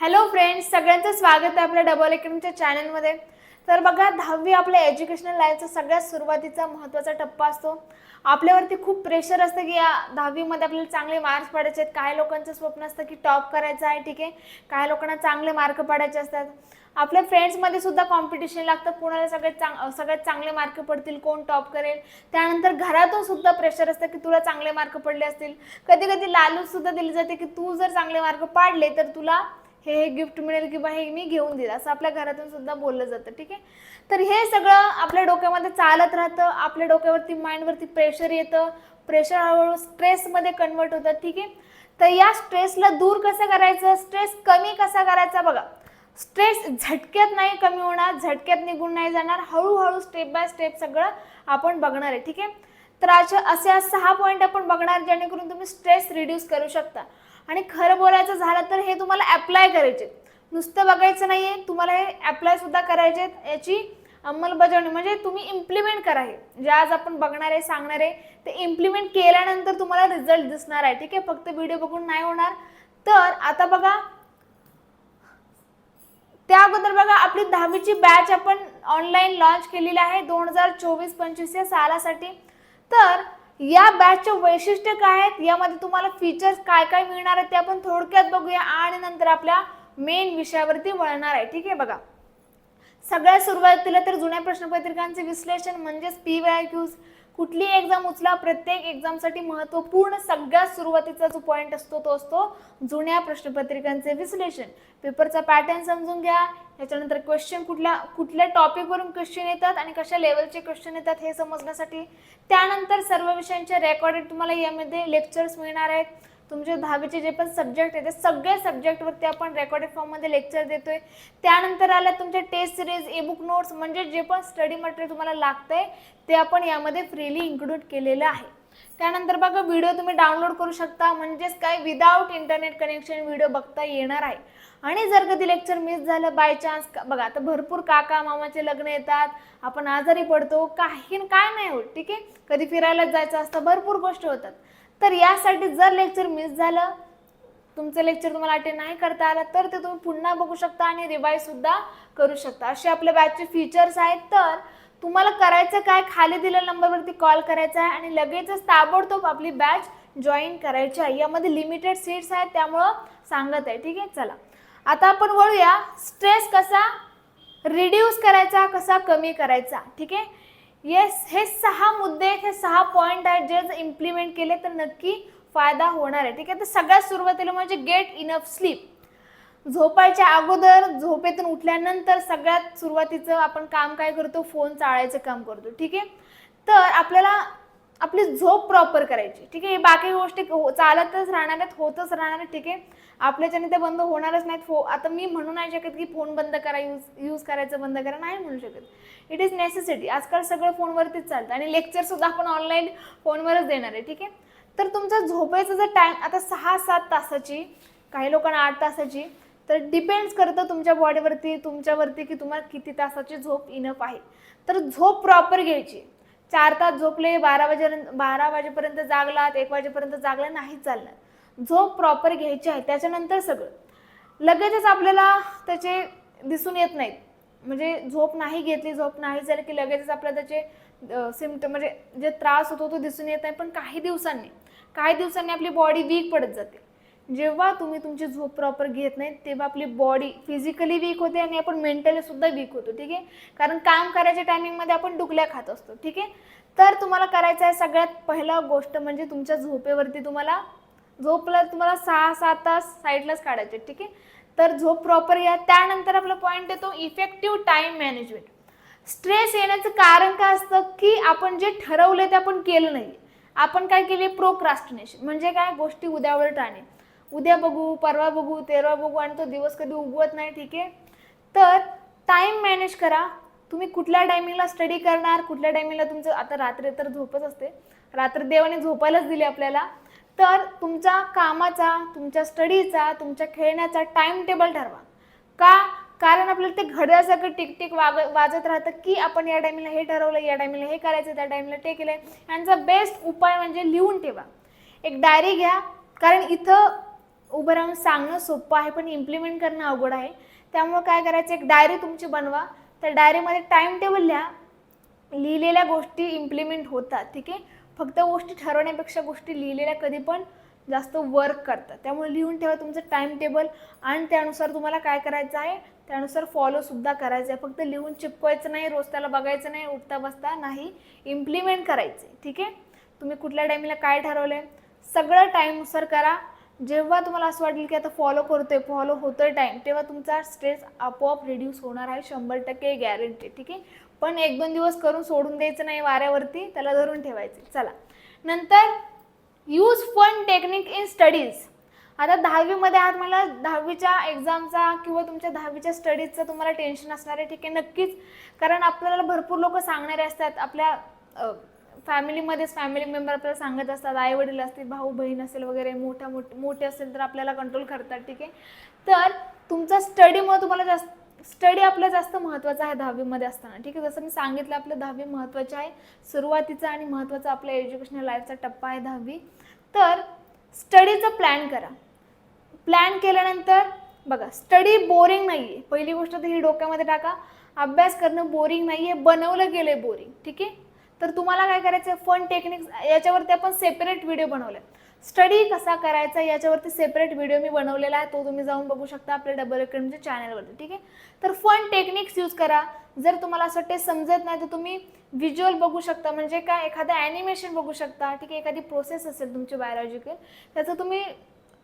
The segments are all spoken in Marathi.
हॅलो फ्रेंड्स सगळ्यांचं स्वागत आहे आपल्या डबल अकॅडमीच्या चॅनलमध्ये तर बघा दहावी आपल्या एज्युकेशनल लाईफचा सगळ्यात सुरुवातीचा महत्त्वाचा टप्पा असतो. आपल्यावरती खूप प्रेशर असतं की या दहावीमध्ये आपल्याला चांगले मार्क्स पाडायचे आहेत. काही लोकांचं स्वप्न असतं की टॉप करायचं आहे ठीक आहे. काही लोकांना चांगले मार्क पाडायचे असतात. आपल्या फ्रेंड्समध्ये सुद्धा कॉम्पिटिशन लागतं. कोणाला सगळ्यात चांग सगळ्यात चांगले मार्क पडतील कोण टॉप करेल. त्यानंतर घरातून सुद्धा प्रेशर असतं की तुला चांगले मार्क पडले असतील. कधी कधी लालूच सुद्धा दिली जाते की तू जर चांगले मार्क पाडले तर तुला हे हे गिफ्ट मिळेल किंवा हे मी घेऊन देईल असं आपल्या घरातून सुद्धा बोललं जातं ठीक आहे? तर हे सगळं आपल्या डोक्यामध्ये चालत राहतं आपल्या डोक्यावरती माइंडवरती प्रेशर येतं प्रेशर हळूहळू स्ट्रेसमध्ये कन्वर्ट होतं ठीक आहे? तर या स्ट्रेसला दूर कसं करायचं? स्ट्रेस कमी कसा करायचा? बघा स्ट्रेस झटक्यात नाही कमी होणार झटक्यात निघून नाही जाणार हळूहळू स्टेप बाय स्टेप सगळं आपण बघणार आहे ठीक आहे? तर अशा असे सहा पॉईंट आपण बघणार जेणेकरून तुम्ही स्ट्रेस रिड्यूस करू शकता. आणि खरं बोलायचं झालं तर हे तुम्हाला अप्लाय करायचे नुसतं बघायचं नाहीये तुम्हाला हे अप्लाय सुद्धा करायचे याची अंमलबजावणी म्हणजे तुम्ही इम्प्लिमेंट करा हे. जे आज आपण बघणार आहे सांगणार आहे ते इम्प्लिमेंट केल्यानंतर तुम्हाला रिझल्ट दिसणार आहे. ठीक आहे? फक्त व्हिडिओ बघून नाही होणार. तर आता बघा त्या अगोदर बघा आपली दहावीची बॅच आपण ऑनलाईन लॉन्च केलेली आहे दोन हजार चोवीस पंचवीस या सालासाठी. तर या बॅचचे वैशिष्ट्य काय आहेत? यामध्ये तुम्हाला फीचर्स काय काय मिळणार आहेत ते आपण थोडक्यात बघूया आणि नंतर आपल्या मेन विषयावरती वळणार आहे. ठीक आहे बघा. सगळ्या सुरुवातीला तर जुन्या प्रश्नपत्रिकांचे विश्लेषण म्हणजेच पी वाय क्यूज कुठली एक्झाम उचला प्रत्येक एक्झामसाठी महत्त्वपूर्ण सगळ्यात सुरुवातीचा जो पॉईंट असतो तो असतो जुन्या प्रश्नपत्रिकांचे विश्लेषण. पेपरचा पॅटर्न समजून घ्या त्याच्यानंतर क्वेश्चन कुठल्या कुठल्या टॉपिकवरून क्वेश्चन येतात आणि कशा लेवलचे क्वेश्चन येतात हे समजण्यासाठी. त्यानंतर सर्व विषयांचे रेकॉर्डेड तुम्हाला यामध्ये लेक्चर्स मिळणार आहेत. तुमचे दहावीचे जे पण सब्जेक्ट आहेत ते सगळे सब्जेक्टवरती आपण रेकॉर्डेड फॉर्ममध्ये लेक्चर देतोय. त्यानंतर आल्या तुमचे test series e book notes म्हणजे जे पण स्टडी मटेरियल तुम्हाला लागतंय ते आपण यामध्ये फ्रीली इन्क्लूड केलेलं आहे. त्यानंतर बघा व्हिडिओ तुम्ही डाउनलोड करू शकता म्हणजेच काय विदाऊट इंटरनेट कनेक्शन व्हिडिओ बघता येणार आहे. आणि जर कधी लेक्चर मिस झालं बाय चान्स बघा आता भरपूर काका मामाचे लग्न येतात आपण आजारी पडतो काही काय नाही होत ठीक आहे? कधी फिरायला जायचं असतं भरपूर गोष्टी होतात. तर यासाठी जर लेक्चर मिस झालं तुमचं लेक्चर तुम्हाला अटेंड नाही करता आलं तर ते तुम्ही पुन्हा बघू शकता आणि रिवाईज सुद्धा करू शकता. असे आपल्या बॅचचे फीचर्स आहेत तर तुम्हाला करायचं काय खाली दिलेल्या नंबरवरती कॉल करायचा आहे आणि लगेचच ताबडतोब आपली बॅच जॉईन करायची आहे. यामध्ये लिमिटेड सीट्स आहेत त्यामुळं सांगत आहे. ठीक आहे? चला. आता आपण वळूया स्ट्रेस कसा रिड्यूस करायचा कसा कमी करायचा? ठीक आहे? येस हे सहा मुद्दे आहेत हे सहा पॉईंट आहेत जे जर इम्प्लिमेंट केले तर नक्की फायदा होणार आहे. ठीक आहे? तर सगळ्यात सुरुवातीला म्हणजे गेट इनफ स्लीप झोपायच्या अगोदर झोपेतून उठल्यानंतर सगळ्यात सुरुवातीचं आपण काम काय करतो? फोन चाळायचं काम करतो. ठीक आहे? तर आपल्याला आपली झोप प्रॉपर करायची. ठीक आहे? बाकी गोष्टी हो- चालतच राहणार आहेत होतच राहणार आहेत ठीक आहे? आपल्याच्याने ते बंद होणारच नाहीत. फो आता मी म्हणू नाही शकत की फोन बंद करा यूज यूज करायचं बंद करा नाही म्हणू शकत. इट इज नेसेसिटी आजकाल सगळं फोनवरतीच चालतं आणि लेक्चरसुद्धा आपण ऑनलाईन फोनवरच देणार आहे ठीक आहे? तर तुमचा झोपायचा जर टाईम आता सहा सात तासाची काही लोकांना आठ तासाची तर डिपेंड्स करतं तुमच्या बॉडीवरती तुमच्यावरती की तुम्हाला किती तासाची झोप इनफ आहे. तर झोप प्रॉपर घ्यायची. चार तास झोपले बारा वाजेपर्यंत बारा वाजेपर्यंत जागलात एक वाजेपर्यंत जागला नाही चालणार झोप प्रॉपर घ्यायची आहे त्याच्यानंतर सगळं. लगेचच आपल्याला त्याचे दिसून येत नाहीत. म्हणजे झोप नाही घेतली झोप नाही झाली की लगेचच आपल्याला त्याचे सिमटम म्हणजे जे त्रास होतो तो दिसून येत नाही पण काही दिवसांनी. काही दिवसांनी आपली बॉडी वीक पडत जाते. जेव्हा तुम्ही तुमची झोप प्रॉपर घेत नाही तेव्हा आपली बॉडी फिजिकली वीक होते आणि आपण मेंटली सुद्धा वीक होतो ठीक आहे? कारण काम करायच्या टायमिंगमध्ये आपण डुकल्या खात असतो ठीक आहे? तर तुम्हाला करायचं आहे सगळ्यात पहिला गोष्ट म्हणजे तुमच्या झोपेवरती तुम्हाला झोपला तुम्हाला सहा सात तास साईडलाच काढायचे ठीक आहे? तर झोप प्रॉपर घ्या. त्यानंतर आपला पॉईंट येतो इफेक्टिव्ह टाईम मॅनेजमेंट स्ट्रेस येण्याचं कारण काय असतं की आपण जे ठरवलं ते आपण केलं नाही आपण काय केले प्रोक्रास्टिनेशन म्हणजे काय? गोष्टी उद्यावर टाळणे. उद्या बघू परवा बघू तेरवा बघू आणि तो दिवस कधी उगवत नाही ठीक आहे? तर टाईम मॅनेज करा. तुम्ही कुठल्या टायमिंगला स्टडी करणार कुठल्या टायमिंगला तुमचं आता रात्री तर झोपच असते. रात्री देवाने झोपायलाच दिली आपल्याला. तर तुमच्या कामाचा तुमच्या स्टडीचा तुमच्या खेळण्याचा टाइम टेबल ठरवा. का? कारण आपल्याला ते घड्यासारखं टिकटिक वाग वाजत राहतं की आपण या टायमिंगला हे ठरवलं या टायमिंगला हे करायचं त्या टायमिंगला ते केलं यांचा बेस्ट उपाय म्हणजे लिहून ठेवा. एक डायरी घ्या. कारण इथं उभं राहून सांगणं सोपं आहे पण इम्प्लिमेंट करणं अवघड आहे. त्यामुळे काय करायचं एक डायरी तुमची बनवा. त्या डायरीमध्ये टाईम टेबल लिहा. लिहिलेल्या गोष्टी इम्प्लिमेंट होतात ठीक आहे? फक्त गोष्टी ठरवण्यापेक्षा गोष्टी लिहिलेल्या कधी पण जास्त वर्क करतात. त्यामुळे लिहून ठेवा तुमचं टाईम टेबल आणि त्यानुसार तुम्हाला काय करायचं आहे त्यानुसार फॉलोसुद्धा करायचं आहे. फक्त लिहून चिपकवायचं नाही रोज त्याला बघायचं नाही उठता बसता नाही. इम्प्लिमेंट करायचे ठीक आहे? तुम्ही कुठल्या टायमिंगला काय ठरवलं आहे सगळं टाईमनुसार करा. जेव्हा तुम्हाला असं वाटेल की आता फॉलो करतोय फॉलो होतोय टाईम तेव्हा तुमचा स्ट्रेस आपोआप रिड्यूस होणार आहे शंभर टक्के गॅरंटी ठीक आहे? पण एक दोन दिवस करून सोडून द्यायचं नाही वाऱ्यावरती त्याला धरून ठेवायचे. चला. नंतर use fun technique in studies आता दहावीमध्ये आहात मला दहावीच्या एक्झामचा किंवा तुमच्या दहावीच्या स्टडीजचं तुम्हाला टेन्शन असणार आहे ठीक आहे? नक्कीच. कारण आपल्याला भरपूर लोक सांगणारे असतात आपल्या फॅमिलीमध्येच फॅमिली मेंबर आपल्याला सांगत असतात आई वडील असतील भाऊ बहीण असेल वगैरे मोठ्या मोठ मोठे असेल तर आपल्याला कंट्रोल करतात ठीक आहे? तर तुमचा स्टडीमुळे तुम्हाला जास्त स्टडी आपलं जास्त महत्त्वाचं आहे दहावीमध्ये असताना ठीक आहे? जसं मी सांगितलं आपलं दहावी महत्त्वाचं आहे सुरुवातीचा आणि महत्त्वाचा आपल्या एज्युकेशनल लाईफचा टप्पा आहे दहावी. तर स्टडीचा प्लॅन करा. प्लॅन केल्यानंतर बघा स्टडी बोरिंग नाही आहे पहिली गोष्ट तर ही डोक्यामध्ये टाका अभ्यास करणं बोरिंग नाही आहे बनवलं गेलं आहे बोरिंग ठीक आहे? तर तुम्हाला काय करायचं आहे फन टेक्निक्स याच्यावरती आपण सेपरेट व्हिडिओ बनवले स्टडी कसा करायचा याच्यावरती सेपरेट व्हिडिओ मी बनवलेला आहे. तो तुम्ही जाऊन बघू शकता आपल्या डबल अकॅडमीच्या चॅनलवरती ठीक आहे? तर फन टेक्निक्स यूज करा. जर तुम्हाला असं टेस्ट समजत नाही तर तुम्ही व्हिज्युअल बघू शकता. म्हणजे काय? एखादं ॲनिमेशन बघू शकता ठीक आहे? एखादी प्रोसेस असेल तुमची बायोलॉजिकल त्याचं तुम्ही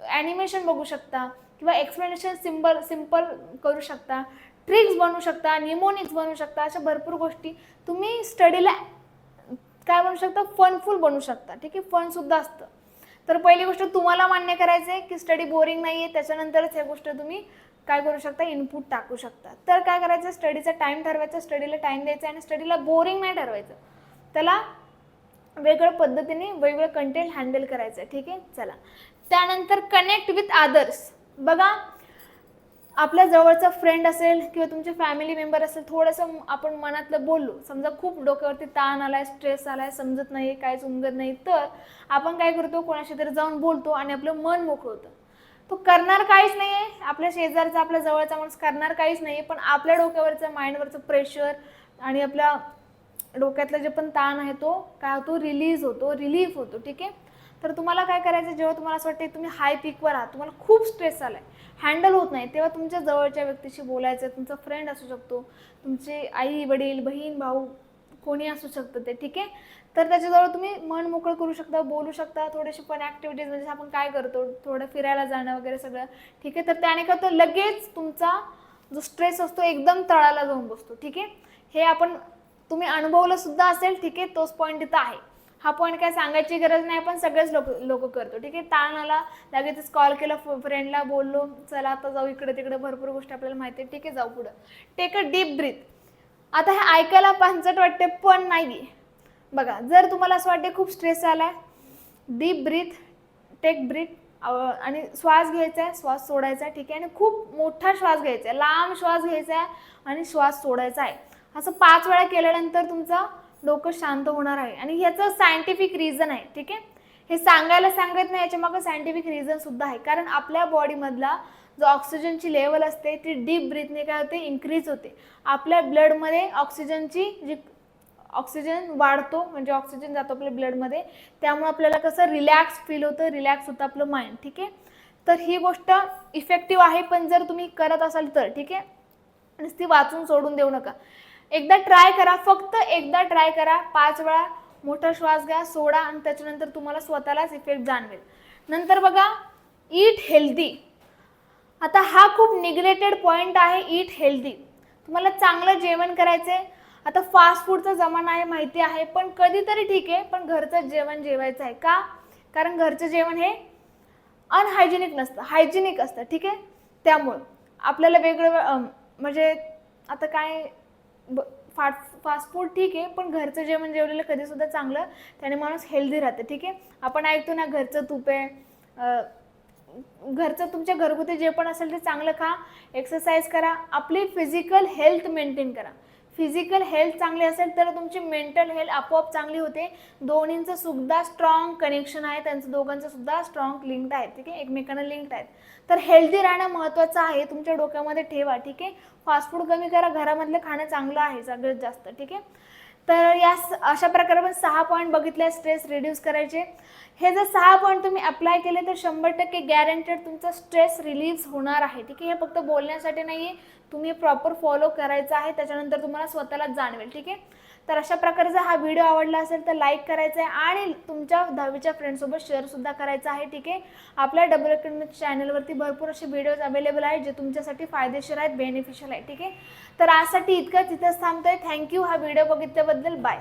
ॲनिमेशन बघू शकता किंवा एक्सप्लेनेशन सिंपल सिंपल करू शकता. ट्रिक्स बनवू शकता निमोनिक्स बनवू शकता अशा भरपूर गोष्टी तुम्ही स्टडीला काय बनू शकता? फनफुल बनू शकता. ठीक आहे? फनसुद्धा असतं. तर पहिली गोष्ट तुम्हाला मान्य करायचं आहे की स्टडी बोरिंग नाही आहे त्याच्यानंतरच ह्या गोष्ट तुम्ही काय करू शकता? इनपुट टाकू शकता. तर काय करायचं? स्टडीचा टाईम ठरवायचा. स्टडीला टाईम द्यायचा आणि स्टडीला बोरिंग नाही ठरवायचं. त्याला वेगळ्या पद्धतीने वेगवेगळं कंटेंट हँडल करायचं आहे. ठीक आहे? चला. त्यानंतर कनेक्ट विथ अदर्स बघा आपल्या जवळचा फ्रेंड असेल किंवा तुमचे फॅमिली मेंबर असेल थोडंसं आपण मनातलं बोललो. समजा खूप डोक्यावरती ताण आलाय स्ट्रेस आलाय समजत नाही काहीच उमगत नाही तर आपण काय करतो? कोणाशी तरी जाऊन बोलतो आणि आपलं मन मोकळं होतं. तो करणार काहीच नाही आहे आपल्या शेजारचा आपल्या जवळचा माणूस करणार काहीच नाही पण आपल्या डोक्यावरचं माइंडवरचं प्रेशर आणि आपल्या डोक्यातला जे पण ताण आहे तो काय होतो? रिलीज होतो रिलीफ होतो ठीक आहे? तर तुम्हाला काय करायचं जेव्हा तुम्हाला असं वाटतं तुम्ही हाय पीकवर आहात तुम्हाला खूप स्ट्रेस आला आहे हँडल होत नाही. तेव्हा तुमच्या जवळच्या व्यक्तीशी बोलायचं तुमचा फ्रेंड असू शकतो तुमचे आई वडील बहीण भाऊ कोणी असू शकतं ते ठीक आहे? तर त्याच्याजवळ तुम्ही मन मोकळं करू शकता बोलू शकता थोडेसे पण ॲक्टिव्हिटीज म्हणजे आपण काय करतो थोडं फिरायला जाणं वगैरे सगळं ठीक आहे? तर त्याने काय होतं लगेच तुमचा जो स्ट्रेस असतो एकदम तळाला जाऊन बसतो ठीक आहे? हे आपण तुम्ही अनुभवलं सुद्धा असेल ठीक आहे? तोच पॉईंट इथं आहे. हा पॉईंट काय सांगायची गरज नाही आपण सगळेच लोक लोक करतो. ठीक आहे? ताण आला लगेचच कॉल केला फ्रेंडला बोललो चला आता जाऊ इकडे तिकडे भरपूर गोष्टी आपल्याला माहिती आहे. ठीक आहे जाऊ पुढं. टेक अ डीप ब्रीथ आता हे ऐकायला पांचट वाटते पण नाही बघा जर तुम्हाला असं वाटते खूप स्ट्रेस आलाय डीप ब्रीथ टेक ब्रीथ आणि श्वास घ्यायचा आहे श्वास सोडायचा आहे ठीक आहे? आणि खूप मोठा श्वास घ्यायचा आहे लांब श्वास घ्यायचा आहे आणि श्वास सोडायचा आहे असं पाच वेळा केल्यानंतर तुमचा डोकं शांत होणार आहे. आणि ह्याचं सायंटिफिक रिझन आहे ठीक आहे? हे सांगायला सांगत नाही याच्या मागं सायंटिफिक रिझन सुद्धा आहे. कारण आपल्या बॉडीमधला जो ऑक्सिजनची लेवल असते ती डीप ब्रीथने काय होते? इन्क्रीज होते. आपल्या ब्लडमध्ये ऑक्सिजनची जी ऑक्सिजन वाढतो म्हणजे ऑक्सिजन जातो आपल्या ब्लडमध्ये त्यामुळे आपल्याला कसं रिलॅक्स फील होतं रिलॅक्स होतं आपलं माइंड ठीक आहे? तर ही गोष्ट इफेक्टिव्ह आहे पण जर तुम्ही करत असाल तर ठीक आहे? आणि ती वाचून सोडून देऊ नका. एकदा ट्राय करा फक्त एकदा ट्राय करा. पाच वेळा मोठा श्वास घ्या सोडा आणि त्याच्यानंतर तुम्हाला स्वतःलाच इफेक्ट जाणवेल. नंतर बघा ईट हेल्दी आता हा खूप निग्लेटेड पॉईंट आहे ईट हेल्दी तुम्हाला चांगलं जेवण करायचं आहे आता फास्ट फूडचा जमाना आहे माहिती आहे पण कधीतरी ठीक आहे पण घरचं जेवण जेवायचं आहे. का? कारण घरचं जेवण हे अनहायजेनिक नसतं हायजेनिक असतं ठीक आहे? त्यामुळं आपल्याला वेगळं म्हणजे आता काय फास्ट फास्ट फूड ठीक आहे पण घरचं जेवण जेवलेलं कधीसुद्धा चांगलं त्याने माणूस हेल्दी राहतं ठीक आहे? आपण ऐकतो ना घरचं तूप आहे. घरचं तुमच्या घरगुती जे पण असेल ते चांगलं खा एक्सरसाइज करा आपली फिजिकल हेल्थ मेंटेन करा. फिजिकल हेल्थ चांगली असेल तर तुमची मेंटल हेल्थ आपोआप चांगली होते. दोन्हींचं सुद्धा स्ट्रॉंग कनेक्शन आहे. त्यांचं दोघांचं सुद्धा स्ट्रॉंग लिंक्ड आहे ठीक आहे? एकमेकांना लिंक्ड आहेत. तर हेल्दी राहणं महत्त्वाचं आहे. तुमच्या डोक्यामध्ये ठेवा. ठीक आहे? फास्ट फूड कमी करा. घरामधलं खाणं चांगलं आहे सगळ्यात जास्त. ठीक आहे? तर या स- अशा प्रकारे आपण सहा पॉईंट बघितले स्ट्रेस रिड्यूस करायचे. हे जर सहा पॉईंट तुम्ही अप्लाय केले तर शंभर टक्के गॅरंटेड तुमचा स्ट्रेस रिलीज होणार आहे. ठीक आहे? हे फक्त बोलण्यासाठी नाही आहे तुम्ही प्रॉपर फॉलो करायचं आहे त्याच्यानंतर तुम्हाला स्वतःला जाणवेल ठीक आहे? तर अशा प्रकारचा हा व्हिडिओ आवडला असेल तर लाईक करायचा आहे आणि तुमच्या दहावीच्या फ्रेंडसोबत शेअरसुद्धा करायचा आहे ठीक आहे? आपल्या डबल अकॅडमी चॅनलवरती भरपूर असे व्हिडिओज अवेलेबल आहेत जे तुमच्यासाठी फायदेशीर आहेत बेनिफिशियल आहे ठीक आहे? तर आजसाठी इतकंच इथंच थांबतोय. थँक्यू हा व्हिडिओ बघितल्याबद्दल बाय